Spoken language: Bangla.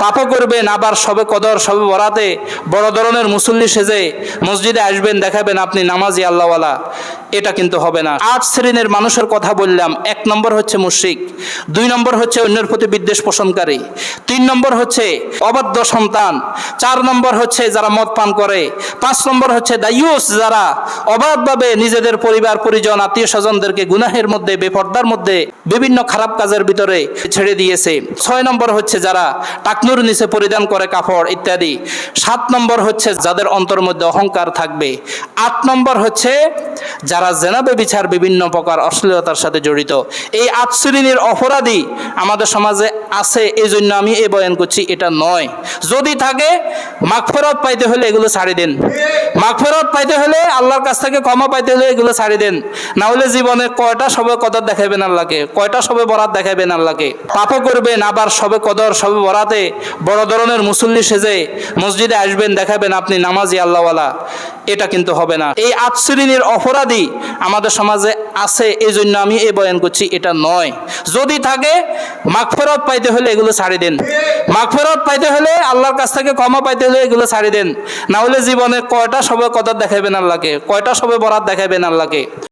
পাপও করবেন, আবার সবে কদর, সবে বরাতে বড় ধরনের মুসল্লি সেজে মসজিদে আসবেন, দেখাবেন আপনি নামাজি আল্লাহওয়ালা। এটা কিন্তু হবে না। আট শ্রেণির মানুষের কথা বললাম, এক নম্বর হচ্ছে মুশরিক, দুই নম্বর হচ্ছে অন্যের প্রতি বিদ্বেষ পোষণকারী, তিন নম্বর হচ্ছে অবাধ্য সন্তান, চার নম্বর হচ্ছে যারা মদ পান করে, পাঁচ নম্বর হচ্ছে দায়ুস যারা অবাধভাবে নিজেদের পরিবার, পরিজন, আত্মীয় স্বজনদেরকে গুনাহের মধ্যে, বেপর্দার মধ্যে বিভিন্ন খারাপ কাজের ভিতরে ছেড়ে দিয়েছে। ছয় নম্বর হচ্ছে যারা টাকনুর নিচে পরিধান করে কাপড় ইত্যাদি। সাত নম্বর হচ্ছে যাদের অন্তর মধ্যে অহংকার থাকবে। আট নম্বর হচ্ছে যারা জেনাবে বিচার বিভিন্ন প্রকার অশ্লীলতার সাথে জড়িত। এই আট শ্রেণির অপরাধী আমাদের সমাজে আছে এই জন্য আমি এই বয়ান করছি, এটা নয়। যদি থাকে মাগফেরত পাইতে হলে এগুলো ছাড়ি দেন। মাগফেরত পাইতে হলে আল্লাহর কাছ থেকে ক্ষমা পাইতে হলে এগুলো ছাড়ি দেন। না হলে জীবনে কয়টা সবে কদর দেখাবেন আল্লাহকে? কয়টা সবে বরাত দেখাবেন আল্লাহকে? পাপও করবেন, আবার সবে কদর, সবে বরাতে বড় ধরনের মুসল্লি সেজে মসজিদে আসবেন, দেখাবেন আপনি নামাজি আল্লাহওয়ালা। এটা কিন্তু হবে না। এই আট অপরাধী আমাদের সমাজে আছে এই জন্য আমি এই বয়ান করছি, এটা নয়। যদি থাকে, মাগফেরত পাইতে হলে এগুলো ছাড়ি দেন। মাগফেরত পাইতে হলে আল্লাহর কাছ থেকে ক্ষমা পাইতে হলে এগুলো ছাড়ি দেন। না হলে জীবনে কয়টা সবে কদর দেখাবেন আল্লাহকে? কয়টা সবে বরাত দেখাবেন আল্লাহকে?